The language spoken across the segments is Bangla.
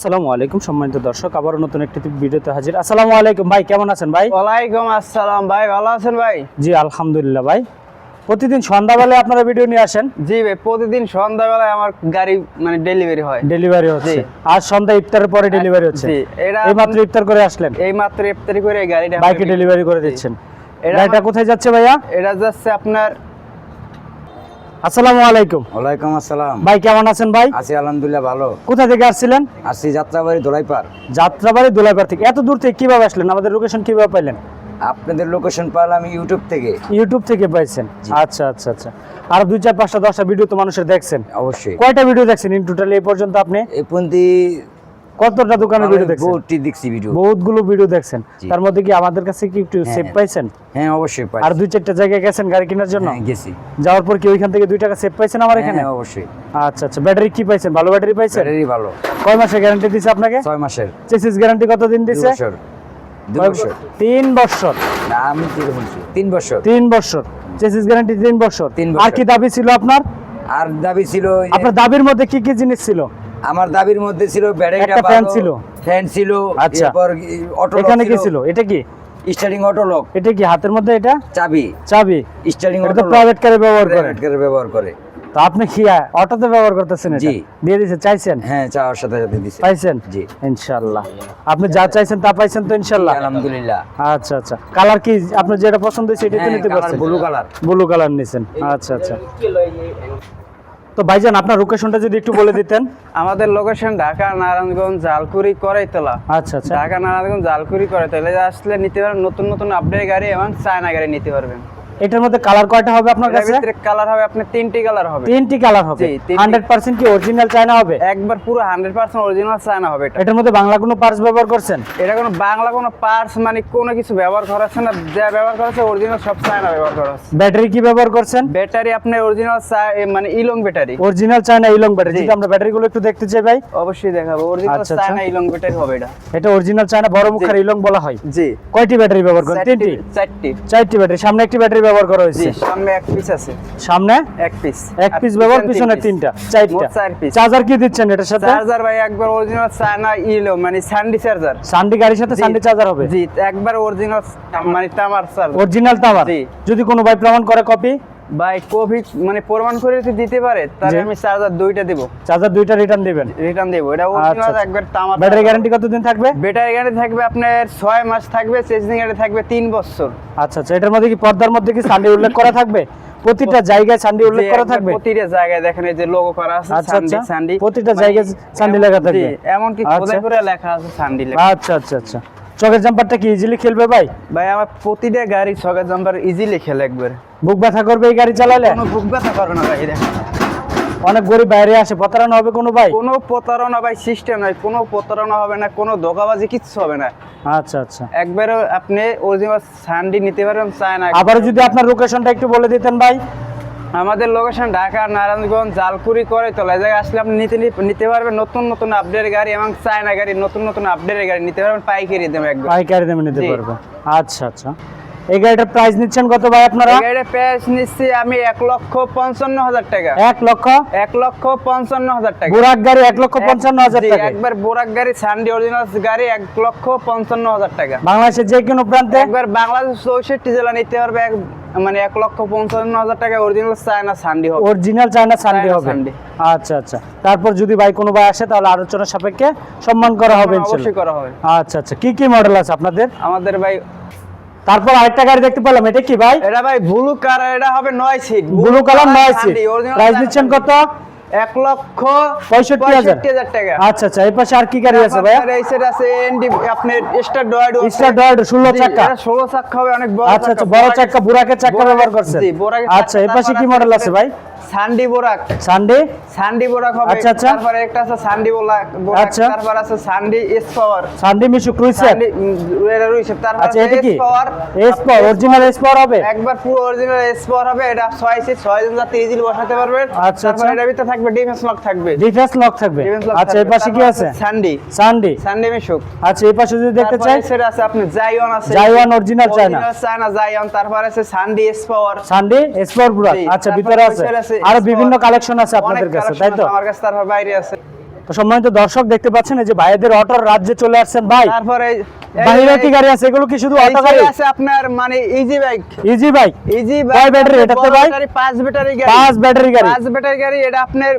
আসসালামু আলাইকুম সম্মানিত দর্শক আবারও নতুন একটি ভিডিওতে হাজির। আসসালামু আলাইকুম ভাই কেমন আছেন ভাই? ওয়ালাইকুম আসসালাম ভাই ভালো আছেন ভাই? জি আলহামদুলিল্লাহ ভাই। প্রতিদিন সন্ধ্যাবেলায় আপনারা ভিডিও নিয়ে আসেন? জি ভাই প্রতিদিন সন্ধ্যাবেলায় আমার গাড়ি মানে ডেলিভারি হয়। ডেলিভারি হচ্ছে। আজ সন্ধ্যা ইফতারের পরে ডেলিভারি হচ্ছে। এটা এই মাত্র ইফতার করে আসলেন? এই মাত্র ইফতারি করে গাড়িটা বাইকে ডেলিভারি করে দিচ্ছেন। এটা কোথায় যাচ্ছে ভাইয়া? এটা যাচ্ছে আপনার আসসালামু আলাইকুম। ওয়ালাইকুম আসসালাম। ভাই কেমন আছেন ভাই? আছি আলহামদুলিল্লাহ ভালো। কোথা থেকে আসছিলেন? আসছি যাত্রাবাড়ি দোলাইপার যাত্রাবাড়ি দোলাইপাড় থেকে। এত দূর থেকে কীভাবে আসলেন? আমাদের লোকেশন কীভাবে পাইলেন? আপনাদের লোকেশন পেলাম ইউটিউব থেকে। ইউটিউব থেকে পাইছেন? আচ্ছা আচ্ছা আচ্ছা। আর দুই চার পাঁচটা দশটা ভিডিও তো মানুষের দেখছেন। অবশ্যই। কয়টা ভিডিও দেখছেন ইন টোটাল এই পর্যন্ত আপনি? এই পন্থী কতটা দোকানের ভিডিও দেখছেন? বহুতটি দেখছি ভিডিও। বহুতগুলো ভিডিও দেখছেন। তার মধ্যে কি আমাদের কাছে কি একটু সেভ হ্যাঁ। পাইছেন? হ্যাঁ অবশ্যই পাই আর দুই চারটা জায়গায় গেছেন গাড়ি কেনার জন্য? হ্যাঁ, গেছি। যাওয়ার পর কি ওইখান থেকে দুই টাকা সেভ পাইছেন আমার এখানে? হ্যাঁ অবশ্যই। আচ্ছা আচ্ছা। ব্যাটারি কি পাইছেন? ভালো ব্যাটারি পাইছেন? ব্যাটারি ভালো। কয় মাসের গ্যারান্টি দিছে আপনাকে? ছয় মাসের। চেসিস গ্যারান্টি কতদিন দুই দিছে? বছর। তিন বছর। না আমি কি বলছি? তিন বছর। তিন বছর। চেসিস গ্যারান্টি তিন বছর। তিন আর কি দাবি ছিল আপনার? আর দাবি ছিল আপনার দাবির মধ্যে কি কি জিনিস ছিল? আমার দাবির মধ্যে ছিল ব্যাটারিটা ভালো, ছিল। ফ্যান ছিল আচ্ছা। অটো এখানে কি ছিল। এটা কি? স্টার্টিং অটো লক এটা কি হাতের মধ্যে এটা? চাবি। চাবি। স্টার্টিং অটো প্রাইভেট কারে ব্যবহার করেন প্রাইভেট কারে ব্যবহার করে। তো আপনি কি অটোতে ব্যবহার করতেছেন এটা? জি। দিয়ে দিছে চাইছেন? হ্যাঁ চাওয়ার সাথে সাথে দিছে। পাইছেন? জি। ইনশাআল্লাহ। আপনি যা চাইছেন তা পাইছেন তো ইনশাআল্লাহ? আলহামদুলিল্লাহ। আচ্ছা আচ্ছা। কালার কি আপনার যেটা পছন্দ হয়েছে এটা নিতে পারছেন? ব্লু কালার ব্লু কালার নিছেন। আচ্ছা আচ্ছা। তো ভাইজান আপনার লোকেশনটা যদি একটু বলে দিতেন। আমাদের লোকেশন ঢাকা নারায়ণগঞ্জ জালকুড়ি করাইতলা। আচ্ছা আচ্ছা। ঢাকা নারায়ণগঞ্জ জালকুড়ি করাইতলা। আসলে নিতে পারবেন নতুন নতুন আপডেট গাড়ি এবং চায়না গাড়ি নিতে পারবেন। এটার মধ্যে কালার কয়টা হবে আপনার কাছে? ভিতরে কালার হবে আপনার তিনটি কালার হবে। তিনটি কালার হবে। জি, তিনটি। হান্ড্রেড পার্সেন্ট কি অরিজিনাল চায়না হবে? একবার পুরো হান্ড্রেড পার্সেন্ট অরিজিনাল চায়না হবে এটা। এটার মধ্যে বাংলা কোনো পার্টস ব্যবহার করছেন? এটা কোনো বাংলা কোনো পার্টস মানে কোনো কিছু ব্যবহার করা না। যা ব্যবহার করা অরিজিনাল সব চায়না ব্যবহার করা ব্যাটারি কি ব্যবহার করছেন? ব্যাটারি আপনার অরিজিনাল মানে ইলং ব্যাটারি অরিজিনাল চায়না ইলং ব্যাটারি। যদি আমরা ব্যাটারিগুলো একটু দেখতে চাই ভাই। অবশ্যই দেখাবো। অরিজিনাল আচ্ছা, আচ্ছা। চায়না ইলং ব্যাটারি হবে এটা। এটা অরিজিনাল চায়না বড় মুখের ইলং বলা হয়। জি। কয়টি ব্যাটারি ব্যবহার করেন? তিনটি? চারটি। চারটি ব্যাটারি সামনে একটি ব্যাটারি ব্যবহার করা হয়েছে? সামনে এক পিস আছে। সামনে? এক পিস এক পিস ব্যবহার পিছনে তিনটা চারটা। চার পিস চার্জার কি দিচ্ছেন এটার সাথে? চার্জার ভাই একবার অরিজিনাল চায়না ইলো মানে সান্ডি চার্জার স্যান্ডি গাড়ির সাথে স্যান্ডি চার্জার হবে? জি একবার অরিজিনাল মানে তামার চার্জার অরিজিনাল তামার যদি কোনো ভাই প্রমাণ করে কপি ভাই কোভিড মানে প্রমাণ করে যদি দিতে পারে তাহলে আমি চার্জার দুইটা দেব। চার্জার দুইটা রিটার্ন দিবেন। রিটার্ন দেবো। এটা আচ্ছা, অরিজিনাল আচ্ছা। একবার তামার ব্যাটারি গ্যারান্টি কতদিন থাকবে? ব্যাটারি গ্যারান্টি থাকবে আপনার ছয় মাস থাকবে চেঞ্জিং গ্যারান্টি থাকবে তিন বছর। আচ্ছা আচ্ছা। এটার মধ্যে কি পর্দার মধ্যে কি সানডি উল্লেখ করা থাকবে? প্রতিটা জায়গায় সানডি উল্লেখ করা থাকবে? প্রতিটা জায়গায় দেখেন এই যে লোগো করা আছে সান্ডি আচ্ছা। সান্ডি প্রতিটা মানে জায়গায় সান্ডি লেখা থাকবে। জি, এমনকি আচ্ছা। খোদাই করে লেখা আছে সান্ডি লেখা। আচ্ছা আচ্ছা আচ্ছা। চকের জাম্পারটা কি ইজিলি খেলবে ভাই? ভাই আমার প্রতিটা গাড়ি চকের জাম্পার ইজিলি খেলে একবার। বুক ব্যথা করবে এই গাড়ি চালালে কোনো বুক ব্যথা করবে না ভাই অনেক গরিব বাইরে আসে প্রতারণা হবে কোনো ভাই? কোনো প্রতারণা ভাই সিস্টেম নাই। কোনো প্রতারণা হবে না কোনো ধোকাবাজি কিচ্ছু হবে না। আচ্ছা আচ্ছা। একবারে আপনি অরিজিনাল সান্ডি নিতে পারবেন চায় না। আবার যদি আপনার লোকেশনটা একটু বলে দিতেন ভাই। আমাদের লোকেশন ঢাকা নারায়ণগঞ্জ জালকুড়ি করে তোলা এই জায়গায় আসলে আপনি নিতে নিতে পারবেন নতুন নতুন আপডেট গাড়ি এবং চায়না গাড়ি নতুন নতুন আপডেটের গাড়ি। নিতে পারবেন পাইকারি দেবে একবার। পাইকারি দামে নিতে জি। পারবে। আচ্ছা আচ্ছা। এই গাড়িটার প্রাইস নিচ্ছেন কত ভাই আপনারা? এই গাড়ির প্রাইস নিচ্ছি আমি এক লক্ষ পঞ্চান্ন হাজার টাকা। এক লক্ষ? এক লক্ষ পঞ্চান্ন হাজার টাকা। বুরাক গাড়ি এক লক্ষ পঞ্চান্ন হাজার টাকা একবার বোরাক গাড়ি সানডি অরিজিনাল গাড়ি এক লক্ষ পঞ্চান্ন হাজার টাকা। বাংলাদেশের যে কোনো প্রান্তে? একবার বাংলাদেশ চৌষট্টি জেলা নিতে পারবে এক মানে এক লক্ষ পঞ্চান্ন হাজার টাকা অরিজিনাল চায়না সান্ডি হবে। অরিজিনাল চায়না সান্ডি হবে। আচ্ছা আচ্ছা। তারপর যদি ভাই কোনো ভাই আসে তাহলে আলোচনার সাপেক্ষে সম্মান করা হবে অবশ্যই করা হবে। আচ্ছা আচ্ছা। কি কি মডেল আছে আপনাদের? আমাদের ভাই তারপর আরেকটা গাড়ি দেখতে পেলাম। এটা কি ভাই? এটা ভাই ব্লু কালার এটা হবে নয় সিট ব্লু কালার নয় সিট প্রাইস দিচ্ছেন কত? এক লক্ষ পঁয়ষট্টি হাজার। টাকা। আচ্ছা আচ্ছা এই পাশে আর কি গাড়ি আছে ভাই এই আছে এনডি আপনার স্টার ডয়েড স্টার ডয়েড ষোলো চাকা। ষোলো চাকা হবে অনেক বড় আচ্ছা আচ্ছা বড় চাকা বুরাকের চাকা ব্যবহার করছে আচ্ছা এই পাশে কি মডেল আছে ভাই? সান্ডি বোরাক। সানডে? সান্ডি বোরাক হবে আচ্ছা, আচ্ছা। তারপরে একটা আছে সান্ডি বোরাক আচ্ছা। তারপর আছে সান্ডি এস পাওয়ার। সানডে মিশু ক্রুইসার এটা রয়েছে। তারপর আচ্ছা এটা কি? S power. S power original S power হবে? একবার পুরো অরিজিনাল এস পাওয়ার হবে। এটা ছয় সিট ছয় জন যাত্রী ইজিলি বসাতে পারবেন আচ্ছা, তারপর আচ্ছা। ভিতরে থাকবে ডিফেন্স লক থাকবে। ডিফেন্স লক থাকবে। আচ্ছা এই পাশে কি আছে? সান্ডি। সানডে। সান্ডি মিশুক। আচ্ছা এই পাশে যদি দেখতে চাই? তারপরে আছে আপনি জাইওয়ান আছে। জাইওয়ান original চায়না। চায়না জাইওয়ান তারপর আছে Sunday S power. Sunday S power বুরাক। আচ্ছা ভিতরে আছে আরও বিভিন্ন কালেকশন আছে আপনাদের কাছে তাই তো? আমার কাছে তারপর বাইরে আছে। তো সম্মানিত দর্শক দেখতে পাচ্ছেন এই যে ভাইদের অটোর রাজ্যে চলে আসছেন ভাই। তারপরে বাইরে কি গাড়ি আছে? এগুলো কি শুধু অটো গাড়ি? আছে আপনার মানে easy bike easy bike easy bike battery এটাতে ভাই? পাঁচ ব্যাটারি গাড়ি। পাঁচ ব্যাটারি গাড়ি। পাঁচ ব্যাটারি গাড়ি এটা আপনার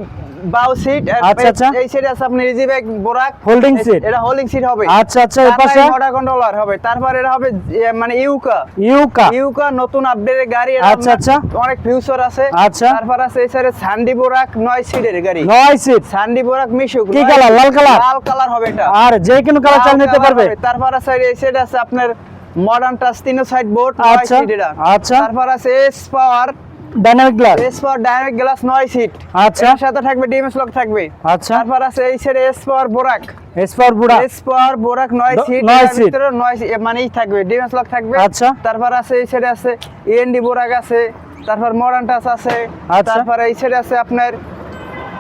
বাউ সিট আচ্ছা, আচ্ছা। এই সাইডে আছে আপনার ইজি বাইক বোরাক এই- seat? এটা হোল্ডিং সিট হবে। আচ্ছা আচ্ছা এর পাশে? মোটা কন্ট্রোলার হবে। তারপর এটা হবে মানে ইউকা। ইউকা। ইউকা নতুন আপডেটের গাড়ি আচ্ছা, আচ্ছা। অনেক ফিউচার আছে। আচ্ছা। তারপর আছে এই সাইডে সান্ডি বোরাক নয় সিটের গাড়ি। নয় সিট সান্ডি বোরাক মিশুক কি কালার? লাল কালার? লাল কালার হবে এটা। আর যে কোনো কালার চাল নিতে পারবে। তারপর আছে এই সাইডে আছে আপনার মডার্ন টাচ তিনো সাইড বোর্ড আচ্ছা, সিট আচ্ছা। তারপর আছে S power dynamic glass? S power direct glass নয় সিট আচ্ছা। এর সাথে থাকবে ডিএমএস লক থাকবে। আচ্ছা। তারপর আছে এই সাইডে এস বোরাক এসপার বুড়া এস বোরাক নয় সিট নয় seat। ভিতরে মানেই থাকবে। ডিএমএস লক থাকবে। আচ্ছা। তারপর আছে এই সাইডে আছে ইএনডি বোরাক আছে। তারপর মডার্ন টাচ আছে। আচ্ছা। তারপর এই সাইডে আছে আপনার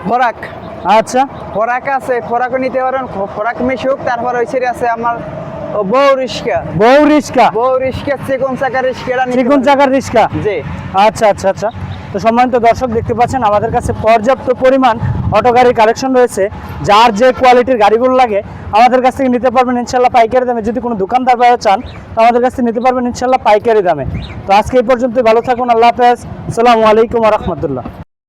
ফরাক আচ্ছা। ফরাক আছে। ফরাকও নিতে পারেন খ- ফরাক মিশুক। তারপর ওই সাইডে আছে আমার ও বউ রিস্কা। বউ রিস্কা। বউ রিস্কা চিকন চাকা রিস্কা নিতে চাকার রিস্কা? জি। আচ্ছা আচ্ছা আচ্ছা। তো সম্মানিত দর্শক দেখতে পাচ্ছেন আমাদের কাছে পর্যাপ্ত পরিমাণ অটো গাড়ির কালেকশন রয়েছে। যার যে কোয়ালিটির গাড়িগুলো লাগে আমাদের কাছ থেকে নিতে পারবেন ইনশাল্লাহ পাইকারি দামে। যদি কোনো দোকানদার ভাইও চান তো আমাদের কাছ থেকে নিতে পারবেন ইনশাল্লাহ পাইকারি দামে। তো আজকে এই পর্যন্ত ভালো থাকুন আল্লাহ হাফেজ। আসসালামু আলাইকুম রহমতুল্লাহ।